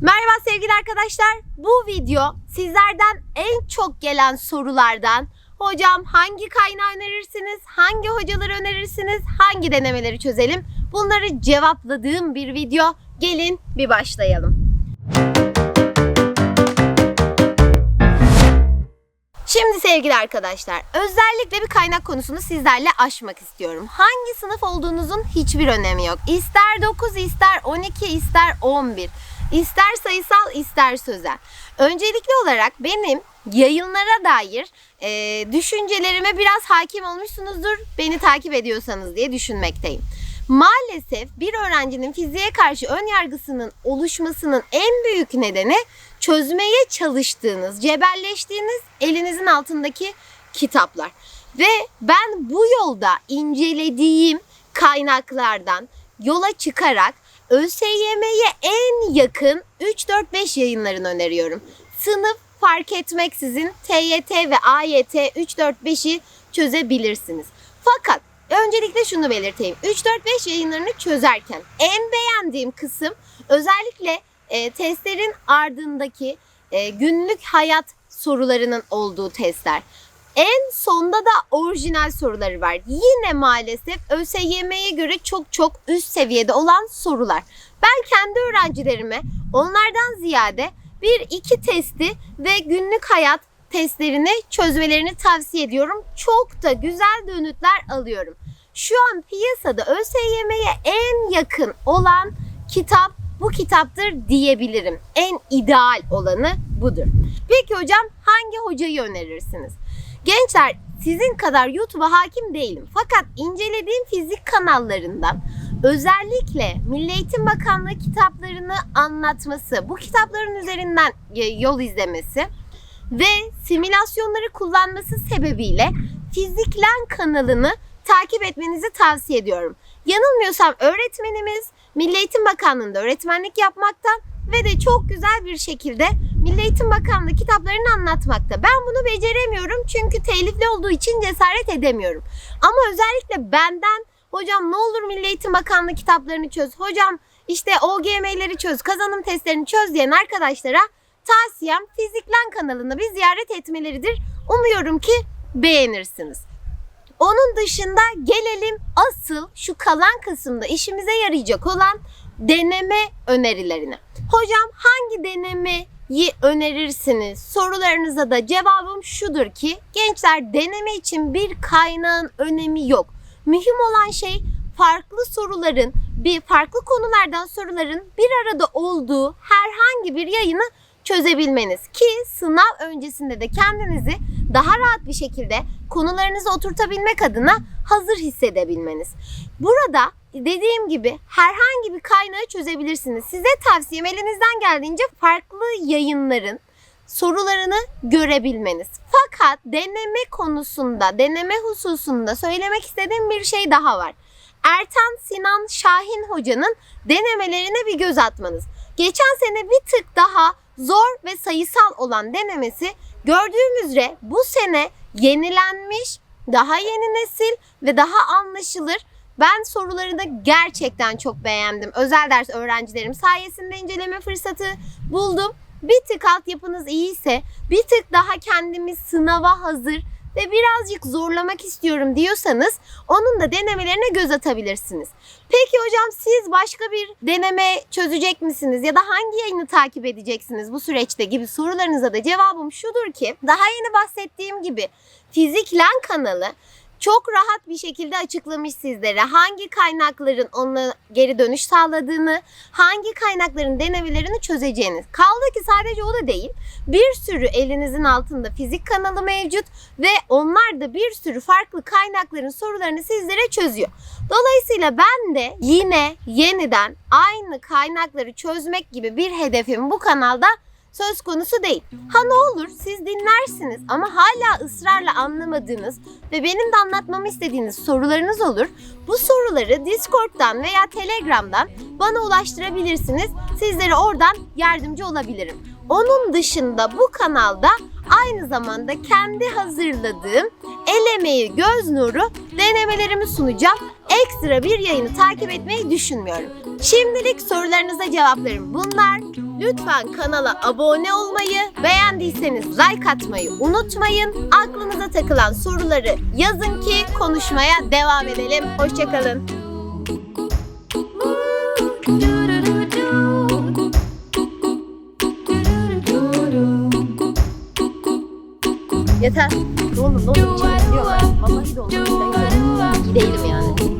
Merhaba sevgili arkadaşlar. Bu video sizlerden en çok gelen sorulardan Hocam hangi kaynağı önerirsiniz? Hangi hocaları önerirsiniz? Hangi denemeleri çözelim? Bunları cevapladığım bir video. Gelin bir başlayalım. Şimdi sevgili arkadaşlar, özellikle bir kaynak konusunu sizlerle aşmak istiyorum. Hangi sınıf olduğunuzun hiçbir önemi yok. İster 9, ister 12, ister 11. İster sayısal, ister sözel. Öncelikli olarak benim yayınlara dair e, düşüncelerime biraz hakim olmuşsunuzdur. Beni takip ediyorsanız diye düşünmekteyim. Maalesef bir öğrencinin fiziğe karşı ön yargısının oluşmasının en büyük nedeni çözmeye çalıştığınız, cebelleştiğiniz elinizin altındaki kitaplar. Ve ben bu yolda incelediğim kaynaklardan yola çıkarak ÖSYM'ye en yakın 3-4-5 yayınlarını öneriyorum. Sınıf fark etmeksizin TYT ve AYT 3-4-5'i çözebilirsiniz. Fakat öncelikle şunu belirteyim. 3-4-5 yayınlarını çözerken en beğendiğim kısım özellikle e, testlerin ardındaki e, günlük hayat sorularının olduğu testler. En sonda da orijinal soruları var. Yine maalesef ÖSYM'ye göre çok çok üst seviyede olan sorular. Ben kendi öğrencilerime onlardan ziyade bir iki testi ve günlük hayat testlerini çözmelerini tavsiye ediyorum. Çok da güzel dönütler alıyorum. Şu an piyasada ÖSYM'ye en yakın olan kitap bu kitaptır diyebilirim. En ideal olanı budur. Peki hocam hangi hocayı önerirsiniz? Gençler sizin kadar YouTube'a hakim değilim. Fakat incelediğim fizik kanallarından özellikle Milli Eğitim Bakanlığı kitaplarını anlatması, bu kitapların üzerinden e, yol izlemesi ve simülasyonları kullanması sebebiyle Fiziklen kanalını takip etmenizi tavsiye ediyorum. Yanılmıyorsam öğretmenimiz Milli Eğitim Bakanlığı'nda öğretmenlik yapmakta ve de çok güzel bir şekilde Milli Eğitim Bakanlığı kitaplarını anlatmakta. Ben bunu beceremiyorum çünkü telifli olduğu için cesaret edemiyorum. Ama özellikle benden hocam ne olur Milli Eğitim Bakanlığı kitaplarını çöz. Hocam işte OGM'leri çöz, kazanım testlerini çöz diyen arkadaşlara tavsiyem Fiziklen kanalını bir ziyaret etmeleridir. Umuyorum ki beğenirsiniz. Onun dışında gelelim asıl şu kalan kısımda işimize yarayacak olan deneme önerilerine. Hocam hangi denemeyi önerirsiniz? Sorularınıza da cevabım şudur ki gençler deneme için bir kaynağın önemi yok. Mühim olan şey farklı soruların, bir farklı konulardan soruların bir arada olduğu herhangi bir yayını çözebilmeniz ki sınav öncesinde de kendinizi daha rahat bir şekilde konularınızı oturtabilmek adına hazır hissedebilmeniz. Burada dediğim gibi herhangi bir kaynağı çözebilirsiniz. Size tavsiyem elinizden geldiğince farklı yayınların sorularını görebilmeniz. Fakat deneme konusunda, deneme hususunda söylemek istediğim bir şey daha var. Ertan Sinan Şahin hocanın denemelerine bir göz atmanız. Geçen sene bir tık daha zor ve sayısal olan denemesi gördüğümüz bu sene yenilenmiş, daha yeni nesil ve daha anlaşılır. Ben sorularını gerçekten çok beğendim. Özel ders öğrencilerim sayesinde inceleme fırsatı buldum. Bir tık altyapınız iyiyse, bir tık daha kendimiz sınava hazır ve birazcık zorlamak istiyorum diyorsanız onun da denemelerine göz atabilirsiniz. Peki hocam siz başka bir deneme çözecek misiniz ya da hangi yayını takip edeceksiniz bu süreçte gibi sorularınıza da cevabım şudur ki daha yeni bahsettiğim gibi Fiziklen kanalı çok rahat bir şekilde açıklamış sizlere hangi kaynakların ona geri dönüş sağladığını, hangi kaynakların denemelerini çözeceğiniz. Kaldı ki sadece o da değil. Bir sürü elinizin altında fizik kanalı mevcut ve onlar da bir sürü farklı kaynakların sorularını sizlere çözüyor. Dolayısıyla ben de yine yeniden aynı kaynakları çözmek gibi bir hedefim bu kanalda söz konusu değil. Ha ne olur siz dinlersiniz ama hala ısrarla anlamadığınız ve benim de anlatmamı istediğiniz sorularınız olur. Bu soruları Discord'dan veya Telegram'dan bana ulaştırabilirsiniz. Sizlere oradan yardımcı olabilirim. Onun dışında bu kanalda aynı zamanda kendi hazırladığım el emeği göz nuru denemelerimi sunacağım. Ekstra bir yayını takip etmeyi düşünmüyorum. Şimdilik sorularınıza cevaplarım bunlar. Lütfen kanala abone olmayı, beğendiyseniz like atmayı unutmayın. Aklınıza takılan soruları yazın ki konuşmaya devam edelim. Hoşçakalın. Yeter. Ne olur içeri gidiyorlar. Vallahi de olmaz. Ben gidelim. Yani.